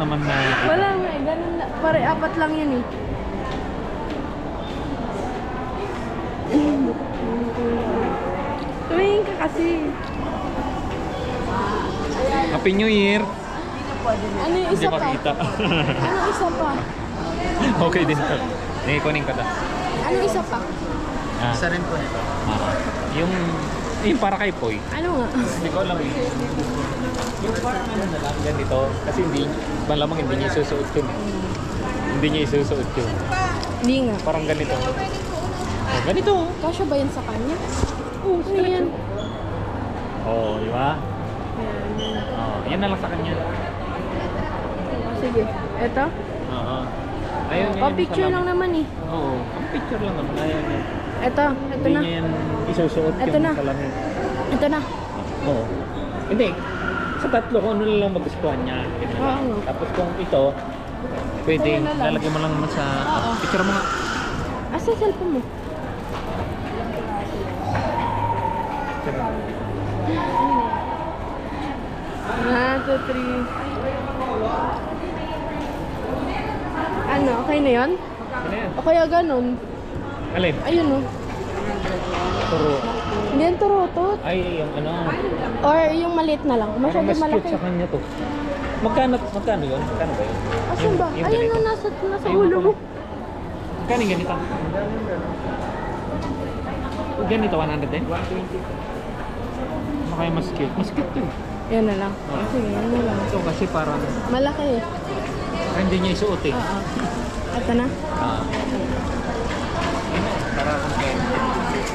naman na Wala nga eh, ganun na. Pare, apat lang yun eh. Tumingin ka kasi. Happy New Year! Ano yung Hindi isa pa? makita. Ano isa pa? okay din to. Hindi, kunin ko to. Ano isa pa? Ah, Isa rin po nito. ah. yung, yung para kay Poy. Ano nga? Hindi ko alam eh. Yung parang ano na lang ganito. Kasi hindi, malamang hindi niya isusuot yun. Hindi niya isusuot yun. Hindi nga. Parang ganito. Oh, ganito. oh. Kasya ba yan sa kanya? Oo, ano yan? Oo, oh, di ba? Oh, yan na lang sa kanya. Sige. Eto? Oo. Ayun, yun, Pa-picture salamat. lang naman eh. Oo, ang picture lang naman. Ayun, yun. Eto, eto Hindi na. niya yan isusuot Ito yung na. salamin. Ito na. Oo. Hindi. Sa tatlo, kung ano lang magustuhan niya. yun na lang. Oo. Tapos kung ito, pwede, na lang. lalagyan mo lang naman sa... Oo. Picture mo nga. Asa yung cellphone mo? Picture mo. One, two, three. Ano, okay na yun? Ano yan? O kaya ganun? Alin? Ayun oh. Turo. Hindi yan turutot. Ay, yung ano. Or yung maliit na lang. Parang Masyado mas cute malaki. sa kanya to. Magkano, magkano yun? Magkano ba yun? Asan ba? yung Ayun ganito. na, nasa, nasa Ayun ulo mo. Magkano yung ganito? Ganito, 100 din? 120. Baka yung mas cute. Mas cute to eh. Yan na lang. Oo. Sige, yan na lang. Ito kasi parang Malaki eh. parang hindi niya isuot eh. Oo. Ito na. Ah.